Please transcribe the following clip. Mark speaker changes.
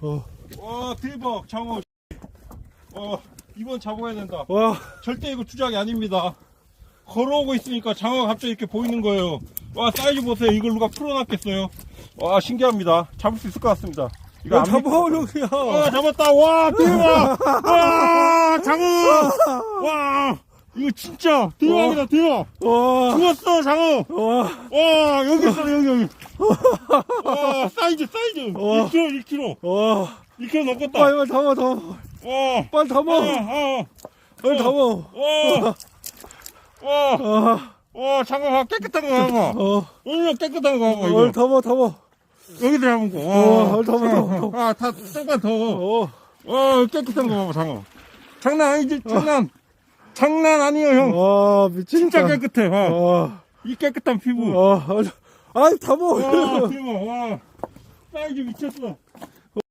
Speaker 1: 어,
Speaker 2: 와 대박 장어. 와 이번 잡아야 된다.
Speaker 1: 와,
Speaker 2: 절대 이거 주작이 아닙니다. 걸어오고 있으니까 장어가 갑자기 이렇게 보이는 거예요. 와 사이즈 보세요. 이걸 누가 풀어놨겠어요? 와 신기합니다. 잡을 수 있을 것 같습니다. 이거
Speaker 1: 야,
Speaker 2: 안 믿-
Speaker 1: 잡아, 형이야.
Speaker 2: 와 잡았다. 와 대박. 와 장어. 와 이거 진짜 대박이다 대박
Speaker 1: 와,
Speaker 2: 죽었어 장어
Speaker 1: 와,
Speaker 2: 와 여기 있어 여기 여기 와 사이즈 사이즈
Speaker 1: 와.
Speaker 2: 1kg 1kg
Speaker 1: 와.
Speaker 2: 1kg 넘겠다
Speaker 1: 빨리, 빨리 담아, 담아.
Speaker 2: 와
Speaker 1: 빨리 담아.
Speaker 2: 아,
Speaker 1: 빨리 담아.
Speaker 2: 와, 와,
Speaker 1: 아,
Speaker 2: 와, 장어 깨끗한 거 봐봐.
Speaker 1: 어,
Speaker 2: 얼마나 깨끗한 거 봐봐,
Speaker 1: 빨리
Speaker 2: 이거.
Speaker 1: 담아, 담아.
Speaker 2: 여기도 잡은 거.
Speaker 1: 어, 빨리 담아, 담아, 담아.
Speaker 2: 아, 다, 잠깐 더.
Speaker 1: 어,
Speaker 2: 와, 깨끗한 거 봐봐, 장어. 장난 아니지, 장난. 장난 아니에요, 형.
Speaker 1: 와, 미치겠다.
Speaker 2: 진짜 깨끗해, 와.
Speaker 1: 와,
Speaker 2: 이 깨끗한 피부.
Speaker 1: 와, 아이, 담아.
Speaker 2: 와, 대박, 와. 사이즈 미쳤어.